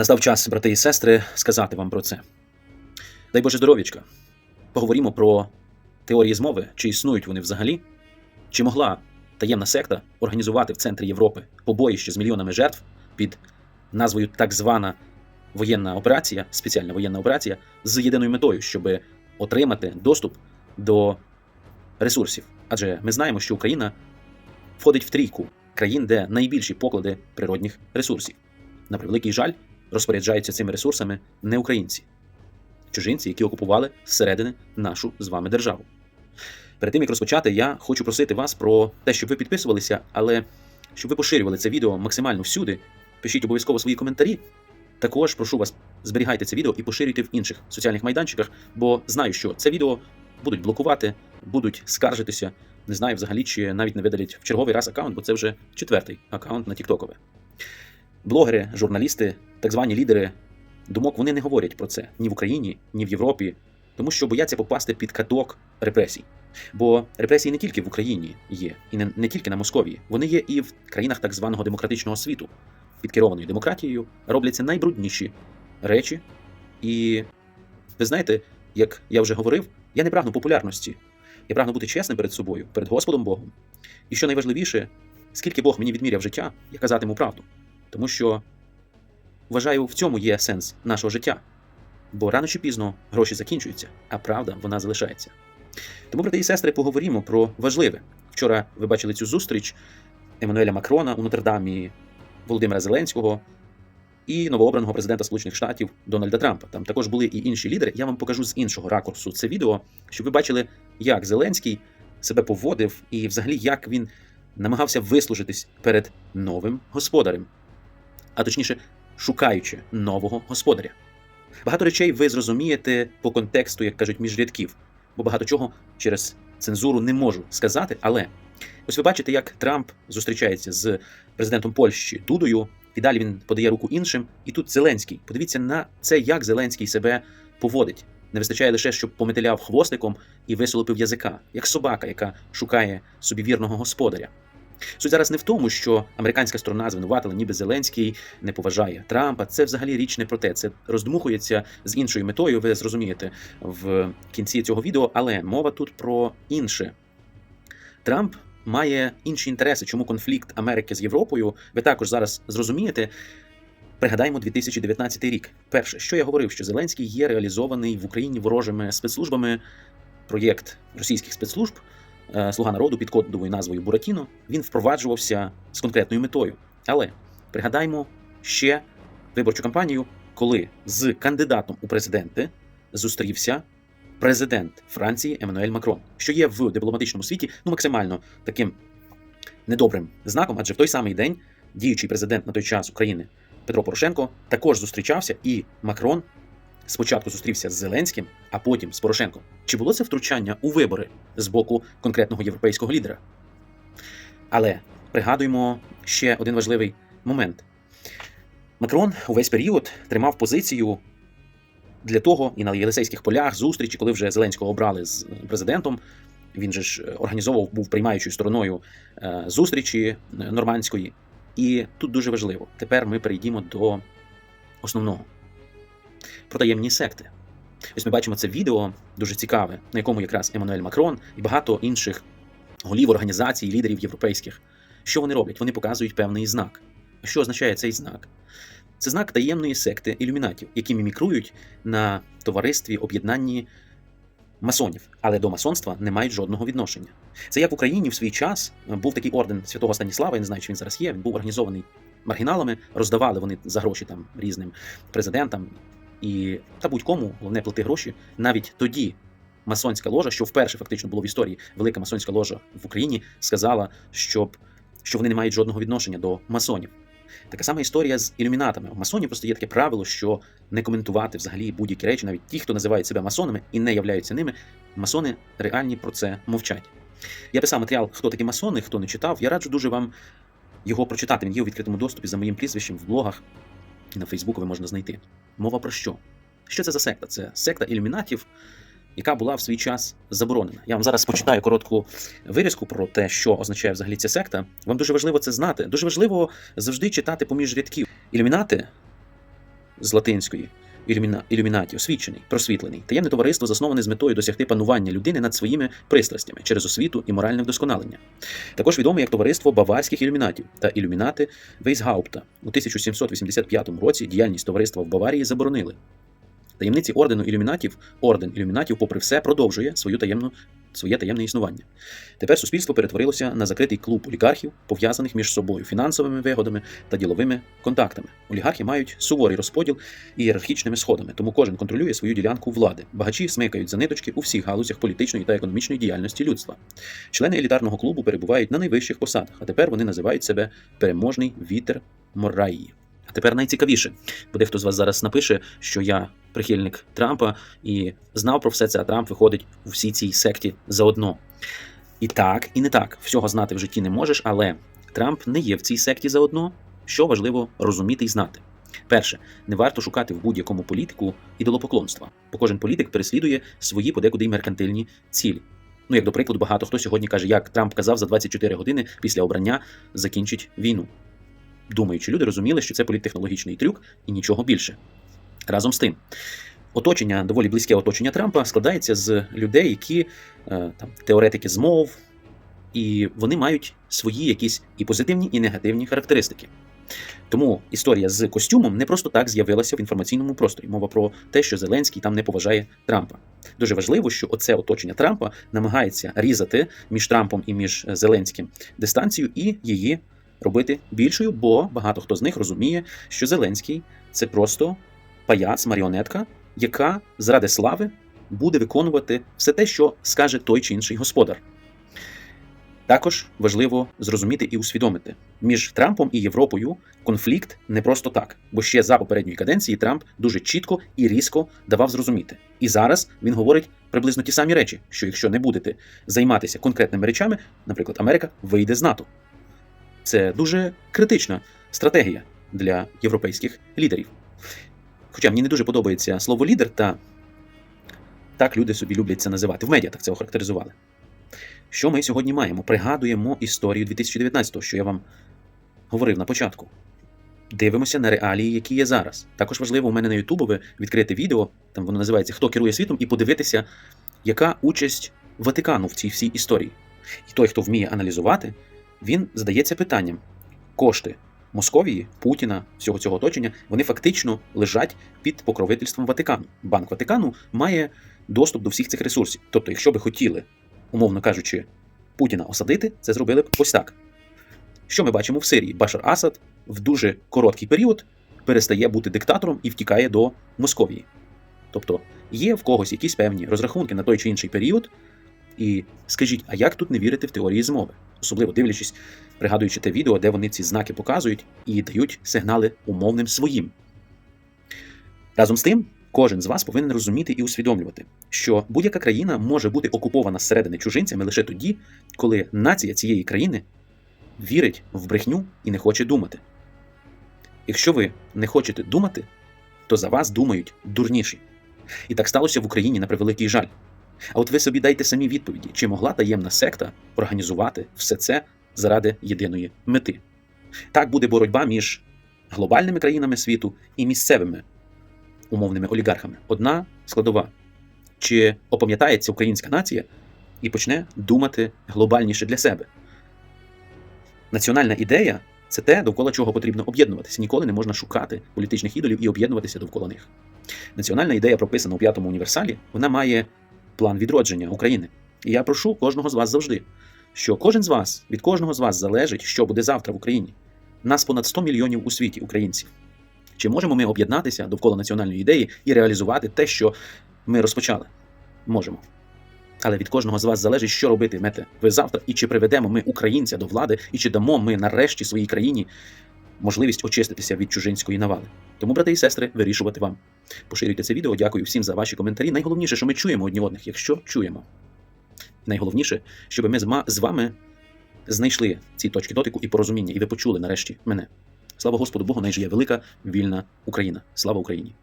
Настав час, брати і сестри, сказати вам про це. Дай Боже здоров'ячка. Поговоримо про теорії змови, чи існують вони взагалі, чи могла таємна секта організувати в центрі Європи побоїще з мільйонами жертв під назвою так звана воєнна операція, спеціальна воєнна операція, з єдиною метою, щоб отримати доступ до ресурсів. Адже ми знаємо, що Україна входить в трійку країн, де найбільші поклади природних ресурсів. На превеликий жаль, розпоряджаються цими ресурсами не українці, чужинці, які окупували зсередини нашу з вами державу. Перед тим як розпочати, я хочу просити вас про те, щоб ви підписувалися, але щоб ви поширювали це відео максимально всюди. Пишіть обов'язково свої коментарі. Також прошу вас, зберігайте це відео і поширюйте в інших соціальних майданчиках, бо знаю, що це відео будуть блокувати, будуть скаржитися. Не знаю взагалі, чи навіть не видалять в черговий раз аккаунт, бо це вже четвертий аккаунт на Тіктокове. Блогери, журналісти, так звані лідери думок вони не говорять про це ні в Україні, ні в Європі, тому що бояться попасти під каток репресій. Бо репресії не тільки в Україні є, і не, не тільки на Московії, вони є і в країнах так званого демократичного світу. Під керованою демократією робляться найбрудніші речі. І ви знаєте, як я вже говорив, я не прагну популярності. Я прагну бути чесним перед собою, перед Господом Богом. І що найважливіше, скільки Бог мені відміряв життя, я казатиму правду. Тому що вважаю, в цьому є сенс нашого життя. Бо рано чи пізно гроші закінчуються, а правда вона залишається. Тому, брати і сестри, поговоримо про важливе. Вчора ви бачили цю зустріч Еммануеля Макрона у Нотр-Дамі, Володимира Зеленського і новообраного президента Сполучених Штатів Дональда Трампа. Там також були і інші лідери. Я вам покажу з іншого ракурсу це відео, щоб ви бачили, як Зеленський себе поводив і взагалі як він намагався вислужитись перед новим господарем, а точніше, шукаючи нового господаря. Багато речей ви зрозумієте по контексту, як кажуть, між рядків, бо багато чого через цензуру не можу сказати. Але ось ви бачите, як Трамп зустрічається з президентом Польщі Дудою, і далі він подає руку іншим. І тут Зеленський. Подивіться на це, як Зеленський себе поводить. Не вистачає лише, щоб пометеляв хвостиком і висолопив язика, як собака, яка шукає собі вірного господаря. Суть зараз не в тому, що американська сторона звинуватила, ніби Зеленський не поважає Трампа. Це взагалі річ не про те. Це роздмухується з іншою метою. Ви зрозумієте в кінці цього відео, але мова тут про інше. Трамп має інші інтереси. Чому конфлікт Америки з Європою? Ви також зараз зрозумієте. Пригадаємо 2019 рік. Перше, що я говорив, що Зеленський є реалізований в Україні ворожими спецслужбами. Проєкт російських спецслужб Слуга народу під кодовою назвою Буратіно. Він впроваджувався з конкретною метою. Але пригадаймо ще виборчу кампанію, коли з кандидатом у президенти зустрівся президент Франції Еммануель Макрон, що є в дипломатичному світі ну максимально таким недобрим знаком, адже в той самий день діючий президент на той час України Петро Порошенко також зустрічався, і Макрон спочатку зустрівся з Зеленським, а потім з Порошенком. Чи було це втручання у вибори з боку конкретного європейського лідера? Але пригадуємо ще один важливий момент. Макрон увесь період тримав позицію для того, і на Єлисейських полях зустрічі, коли вже Зеленського обрали з президентом. Він же ж організовував, був приймаючою стороною е, зустрічі е, нормандської. І тут дуже важливо. Тепер ми перейдімо до основного про таємні секти. Ось ми бачимо це відео дуже цікаве, на якому якраз Еммануель Макрон і багато інших голів організацій, лідерів європейських. Що вони роблять? Вони показують певний знак. А Що означає цей знак? Це знак таємної секти ілюмінатів, які мімікрують на товаристві об'єднанні масонів, але до масонства не мають жодного відношення. Це як в Україні в свій час був такий орден святого Станіслава, я не знаю, чи він зараз є. Він був організований маргіналами, роздавали вони за гроші там різним президентам і та будь-кому, головне плати гроші. Навіть тоді масонська ложа, що вперше фактично було в історії велика масонська ложа в Україні, сказала, щоб, що вони не мають жодного відношення до масонів. Така сама історія з ілюмінатами. У масонів просто є таке правило, що не коментувати взагалі будь-які речі, навіть ті, хто називають себе масонами і не являються ними, масони реальні про це мовчать. Я писав матеріал, хто такі масони, хто не читав. Я раджу дуже вам його прочитати. Він є у відкритому доступі за моїм прізвищем в блогах і на Фейсбуку ви можна знайти. Мова про що? Що це за секта? Це секта ілюмінатів, яка була в свій час заборонена. Я вам зараз почитаю коротку вирізку про те, що означає взагалі ця секта. Вам дуже важливо це знати. Дуже важливо завжди читати поміж рядків. Ілюмінати з латинської ілюміна, ілюмінаті, освічений, просвітлений. Таємне товариство засноване з метою досягти панування людини над своїми пристрастями через освіту і моральне вдосконалення. Також відоме як товариство баварських ілюмінатів та ілюмінати Вейсгаупта. У 1785 році діяльність товариства в Баварії заборонили. Таємниці ордену ілюмінатів, орден ілюмінатів, попри все, продовжує свою таємну, своє таємне існування. Тепер суспільство перетворилося на закритий клуб олігархів, пов'язаних між собою фінансовими вигодами та діловими контактами. Олігархи мають суворий розподіл ієрархічними сходами, тому кожен контролює свою ділянку влади. Багачі смикають за ниточки у всіх галузях політичної та економічної діяльності людства. Члени елітарного клубу перебувають на найвищих посадах, а тепер вони називають себе переможний вітер Мораї. А тепер найцікавіше, бо дехто з вас зараз напише, що я прихильник Трампа і знав про все це, а Трамп виходить у всій цій секті заодно. І так, і не так. Всього знати в житті не можеш, але Трамп не є в цій секті заодно, що важливо розуміти і знати. Перше, не варто шукати в будь-якому політику ідолопоклонства, бо кожен політик переслідує свої подекуди меркантильні цілі. Ну, як до прикладу, багато хто сьогодні каже, як Трамп казав, за 24 години після обрання закінчить війну. Думаючи, люди розуміли, що це політтехнологічний трюк і нічого більше. Разом з тим, оточення, доволі близьке оточення Трампа складається з людей, які е, там теоретики змов, і вони мають свої якісь і позитивні, і негативні характеристики. Тому історія з костюмом не просто так з'явилася в інформаційному просторі. Мова про те, що Зеленський там не поважає Трампа. Дуже важливо, що оце оточення Трампа намагається різати між Трампом і між Зеленським дистанцію і її робити більшою, бо багато хто з них розуміє, що Зеленський це просто паяц, маріонетка, яка заради слави буде виконувати все те, що скаже той чи інший господар. Також важливо зрозуміти і усвідомити між Трампом і Європою конфлікт не просто так, бо ще за попередньої каденції Трамп дуже чітко і різко давав зрозуміти. І зараз він говорить приблизно ті самі речі: що якщо не будете займатися конкретними речами, наприклад, Америка вийде з НАТО. Це дуже критична стратегія для європейських лідерів. Хоча мені не дуже подобається слово лідер, та так люди собі люблять це називати. В медіа так це охарактеризували. Що ми сьогодні маємо? Пригадуємо історію 2019-го, що я вам говорив на початку. Дивимося на реалії, які є зараз. Також важливо у мене на Ютубове відкрити відео, там воно називається Хто керує світом, і подивитися, яка участь Ватикану в цій всій історії. І той, хто вміє аналізувати, він задається питанням: кошти Московії, Путіна, всього цього оточення, вони фактично лежать під покровительством Ватикану. Банк Ватикану має доступ до всіх цих ресурсів. Тобто, якщо би хотіли, умовно кажучи, Путіна осадити, це зробили б ось так. Що ми бачимо в Сирії? Башар Асад в дуже короткий період перестає бути диктатором і втікає до Московії. Тобто є в когось якісь певні розрахунки на той чи інший період. І скажіть, а як тут не вірити в теорії змови? Особливо дивлячись, пригадуючи те відео, де вони ці знаки показують і дають сигнали умовним своїм. Разом з тим, кожен з вас повинен розуміти і усвідомлювати, що будь-яка країна може бути окупована зсередини чужинцями лише тоді, коли нація цієї країни вірить в брехню і не хоче думати. Якщо ви не хочете думати, то за вас думають дурніші. І так сталося в Україні на превеликий жаль. А от ви собі дайте самі відповіді, чи могла таємна секта організувати все це заради єдиної мети? Так буде боротьба між глобальними країнами світу і місцевими умовними олігархами. Одна складова. Чи опам'ятається українська нація і почне думати глобальніше для себе? Національна ідея це те, довкола чого потрібно об'єднуватися. Ніколи не можна шукати політичних ідолів і об'єднуватися довкола них. Національна ідея прописана у п'ятому універсалі, вона має план відродження України. І я прошу кожного з вас завжди, що кожен з вас, від кожного з вас залежить, що буде завтра в Україні. Нас понад 100 мільйонів у світі українців. Чи можемо ми об'єднатися довкола національної ідеї і реалізувати те, що ми розпочали? Можемо. Але від кожного з вас залежить, що робитимете ви завтра, і чи приведемо ми українця до влади, і чи дамо ми нарешті своїй країні можливість очиститися від чужинської навали. Тому, брати і сестри, вирішувати вам. Поширюйте це відео. Дякую всім за ваші коментарі. Найголовніше, що ми чуємо одні одних, якщо чуємо. Найголовніше, щоб ми з вами знайшли ці точки дотику і порозуміння, і ви почули нарешті мене. Слава Господу Богу, найже є велика вільна Україна. Слава Україні!